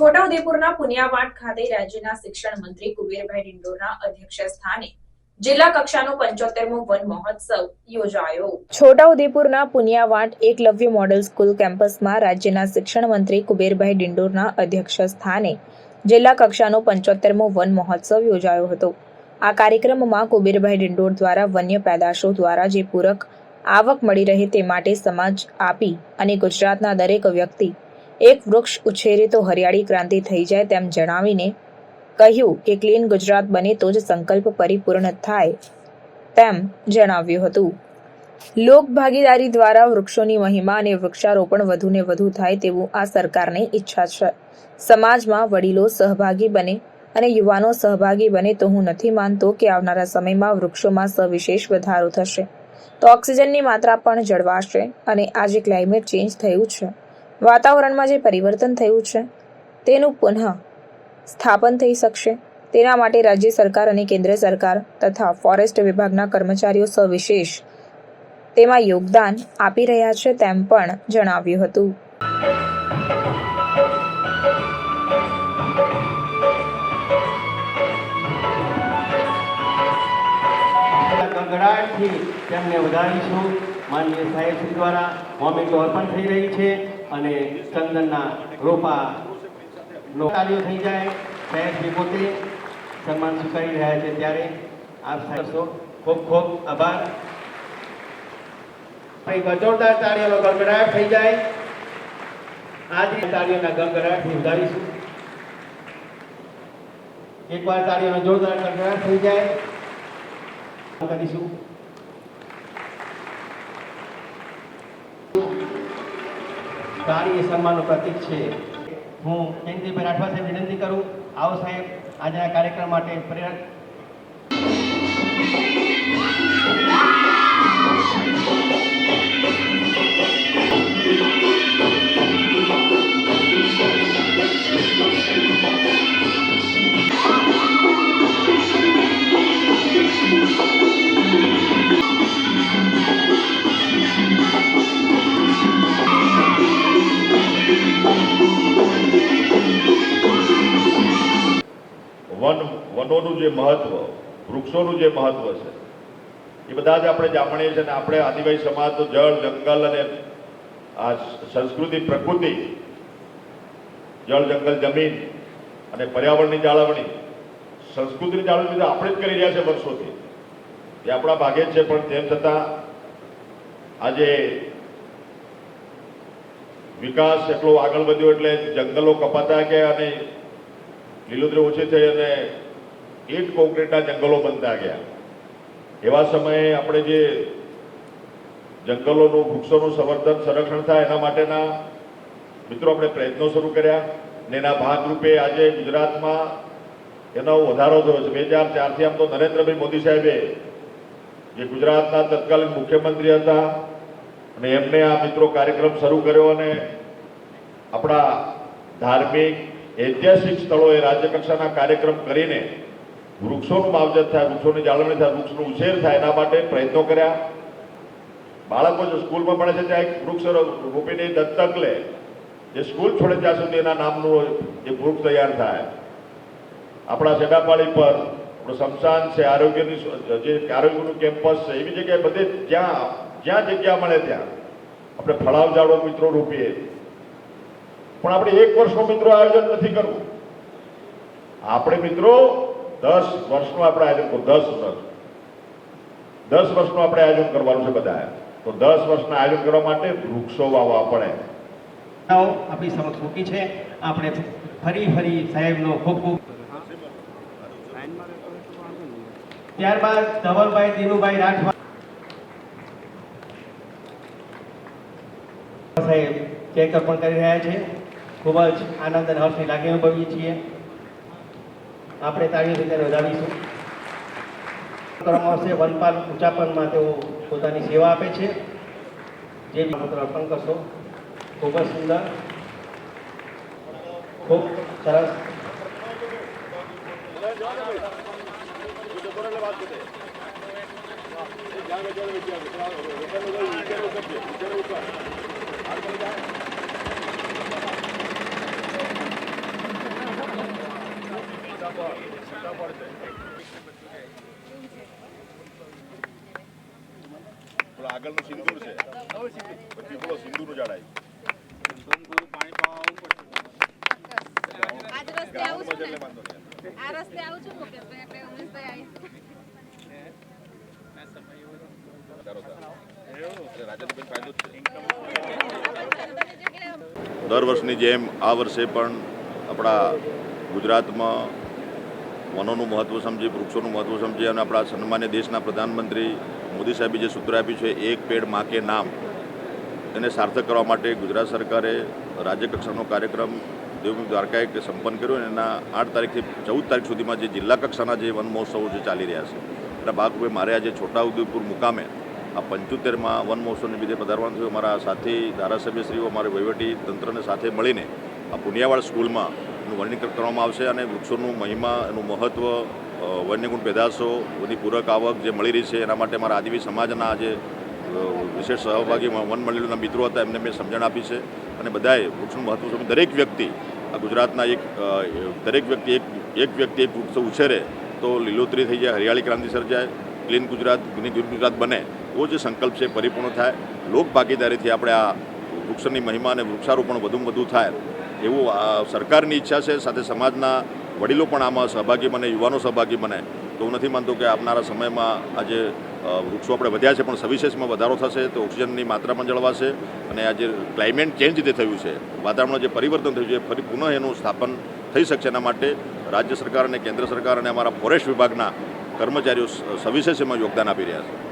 છોટાઉદેપુરના પુનિયાવાડ ખાતે રાજ્યના શિક્ષણ મંત્રી કુબેરભાઈ ડિંડોરના અધ્યક્ષ સ્થાને જિલ્લા કક્ષાનો પંચોતેરમો વન મહોત્સવ યોજાયો. છોટાઉદેપુરના પુનિયાવાટ એકલવ્ય મોડેલ સ્કૂલ કેમ્પસમાં રાજ્યના શિક્ષણ મંત્રી કુબેરભાઈ ડિંડોરના અધ્યક્ષ સ્થાને જિલ્લા કક્ષાનો પંચોતેરમો વન મહોત્સવ યોજાયો હતો. આ કાર્યક્રમમાં કુબેરભાઈ ડિંડોર દ્વારા વન્ય પેદાશો દ્વારા જે પૂરક આવક મળી રહે તે માટે સમાજ આપી અને ગુજરાતના દરેક વ્યક્તિ એક વૃક્ષ ઉછેરે તો હરિયાળી ક્રાંતિ થઈ જાય તેમ જણાવીને કહ્યું કે ક્લીન ગુજરાત બને તો જ સંકલ્પ પરિપૂર્ણ થાય તેમ જણાવ્યું હતું. લોક ભાગીદારી દ્વારા વૃક્ષોની મહિમા અને વૃક્ષારોપણ વધુને વધુ થાય તેવું આ સરકારની ઈચ્છા છે. સમાજમાં વડીલો સહભાગી બને અને યુવાનો સહભાગી બને તો હું નથી માનતો કે આવનારા સમયમાં વૃક્ષોમાં સવિશેષ વધારો થશે. તો ઓક્સિજનની માત્રા પણ જળવાશે અને આજે ક્લાઇમેટ ચેન્જ થયું છે. વાતાવરણમાં જે પરિવર્તન થયું છે, તેનું પુનઃ સ્થાપન થઈ શકશે. તેના માટે રાજ્ય સરકાર અને કેન્દ્ર સરકાર તથા ફોરેસ્ટ વિભાગના કર્મચારીઓ સવિશેષ તેમાં યોગદાન આપી રહ્યા છે તેમ પણ જણાવ્યું હતું. તેમને વધારીશું. માનનીય સાહેબ દ્વારા મોમેન્ટો અર્પણ થઈ રહી છે. અને ચંદનના રોપા કાર્યો થઈ જાય. સાહેબ શ્રી પોતે સન્માન સ્વીકારી રહ્યા છે ત્યારે આપ સાહેબો ખૂબ ખૂબ આભાર. ભાઈ ગજોરદાર તાળીઓનો ગગડાટ થઈ જાય. આજે તાળીઓના ગગડાટથી ઉધારીશું એકવાર તાળીઓનો જોરદાર ગગડાટ થઈ જાય. કરીશું. સારી એ સન્માનનું પ્રતીક છે. હું જયંતિભાઈ રાઠવા સાહેબ વિનંતી કરું. આવો સાહેબ, આજના કાર્યક્રમ માટે પ્રેરક વન, વનોનું જે મહત્વ, વૃક્ષોનું જે મહત્વ છે, એ બધા જ આપણે જાણીએ છીએ અને આપણે આદિવાસી સમાજ તો જળ, જંગલ અને આ સંસ્કૃતિ, પ્રકૃતિ, જળ, જંગલ, જમીન અને પર્યાવરણની જાળવણી, સંસ્કૃતિની જાળવણી તો આપણે જ કરી રહ્યા છે વર્ષોથી. એ આપણા ભાગે જ છે, પણ તેમ છતાં આજે વિકાસ એટલો આગળ વધ્યો એટલે જંગલો કપાતા ગયા અને લીલોતરી ઓછી થઈ અને ઈંટ કોન્ક્રીટના જંગલો બનતા ગયા. એવા સમયે આપણે જે જંગલોનું, વૃક્ષોનું સંવર્ધન, સંરક્ષણ થાય એના માટેના મિત્રો આપણે પ્રયત્નો શરૂ કર્યા ને એના ભાગરૂપે આજે ગુજરાતમાં એનો વધારો થયો છે. બે હજાર ચારથી આમ તો નરેન્દ્રભાઈ મોદી સાહેબે જે ગુજરાતના તત્કાલીન મુખ્યમંત્રી હતા અને એમને આ મિત્રો કાર્યક્રમ શરૂ કર્યો અને આપણા ધાર્મિક ઐતિહાસિક સ્થળોએ રાજ્ય કક્ષાના કાર્યક્રમ કરીને વૃક્ષોનું માવજત થાય, વૃક્ષોની જાળવણી થાય, વૃક્ષનો ઉછેર થાય, એના માટે પ્રયત્નો કર્યા. બાળકો જે સ્કૂલમાં ભણે છે, ત્યાં એક વૃક્ષ રોપીને દત્તક લે. જે સ્કૂલ છોડે ત્યાં સુધી એના નામનું એ વૃક્ષ તૈયાર થાય. આપણા સેડાપાળી પર આપણું શમશાન છે, આરોગ્યની જે આરોગ્યનું કેમ્પસ છે, એવી જગ્યાએ બધે જ્યાં જ્યાં જગ્યા મળે ત્યાં આપણે ફળાવ ઝાડો મિત્રો રોપીએ. પણ આપણે એક વર્ષનું મિત્રો આયોજન નથી કરવું. આપણે મિત્રો દસ વર્ષનું આપણે આયોજન કરવું. દસ વર્ષ. દસ વર્ષનું આપણે આયોજન કરવાનું છે બધા તો દસ વર્ષના આયોજન કરવા માટે વૃક્ષો વાવવા પડે. આપણી સમક્ષ મૂકી છે. આપણે ફરી ફરી સાહેબનો ખૂબ ખૂબ ત્યારબાદ ધવલભાઈ ધીરુભાઈ રાઠવા સાહેબ, ચેકઅપ પણ કરી રહ્યા છે. ખૂબ જ આનંદ અને હર્ષની લાગણી અનુભવીએ છીએ આપણે તાળી રીતે વધાવીશું કરવામાં આવશે વનપાલ ઉચાપનમાં તેઓ પોતાની સેવા આપે છે જે મંત્ર અર્પણ કરશો ખૂબ જ સુંદર ખૂબ સરસ પેલો આગળનું સિંદૂર છે. પછી પેલો સિંદૂરનું ઝાડ આવ્યું દર વર્ષની જેમ આ વર્ષે પણ આપણા ગુજરાતમાં વનોનું મહત્ત્વ સમજી વૃક્ષોનું મહત્ત્વ સમજી અને આપણા સન્માન્ય દેશના પ્રધાનમંત્રી મોદી સાહેબે જે સૂત્ર આપ્યું છે, એક પેડમાં કે નામ, એને સાર્થક કરવા માટે ગુજરાત સરકારે રાજ્યકક્ષાનો કાર્યક્રમ દેવભૂમિ દ્વારકાએ સંપન્ન કર્યો અને એના આઠ તારીખથી ચૌદ તારીખ સુધીમાં જે જિલ્લા કક્ષાના જે વન મહોત્સવો જે ચાલી રહ્યા છે, એના ભાગરૂપે મારે આજે છોટાઉદેપુર મુકામે આ પંચોતેરમાં વન મહોત્સવને લીધે પધારવાનું થયું અમારા સાથી, ધારાસભ્યશ્રીઓ, અમારે વહીવટી તંત્રને સાથે મળીને આ પુનિયાવાડ સ્કૂલમાં એનું વર્ણન કરવામાં આવશે અને વૃક્ષોનું મહિમા, એનું મહત્ત્વ વન્યગુણ પેદાશો બધી પૂરક આવક જે મળી રહી છે, એના માટે મારા આદિવી સમાજના આજે વિશેષ સહભાગી વન મિત્રો હતા, એમને મેં સમજણ આપી છે અને બધાએ વૃક્ષનું મહત્વ સમજી દરેક વ્યક્તિ, આ ગુજરાતના એક દરેક વ્યક્તિ એક એક વ્યક્તિ એક વૃક્ષ ઉછેરે તો લીલોતરી થઈ જાય, હરિયાળી ક્રાંતિ સર્જાય, ક્લીન ગુજરાત ગ્રીન ગુજરાત બને, એવો જે સંકલ્પ છે, પરિપૂર્ણ થાય. લોક ભાગીદારીથી આપણે આ વૃક્ષની મહિમા અને વૃક્ષારોપણ વધુમાં વધુ થાય, એવું સરકારની ઈચ્છા છે, સાથે સમાજના વડીલો પણ આમાં સહભાગી બને, યુવાનો સહભાગી બને. તો હું નથી માનતો કે આવનારા સમયમાં આજે વૃક્ષો આપણે વધ્યા છે, પણ સવિશેષમાં વધારો થશે તો ઓક્સિજનની માત્રા પણ જળવાશે અને આ જે ક્લાઇમેટ ચેન્જ જે થયું છે, વાતાવરણમાં જે પરિવર્તન થયું છે ફરી પુનઃ એનું સ્થાપન થઈ શકશે. એના માટે રાજ્ય સરકાર અને કેન્દ્ર સરકાર અને અમારા ફોરેસ્ટ વિભાગના કર્મચારીઓ સવિશેષ એમાં યોગદાન આપી રહ્યા છે.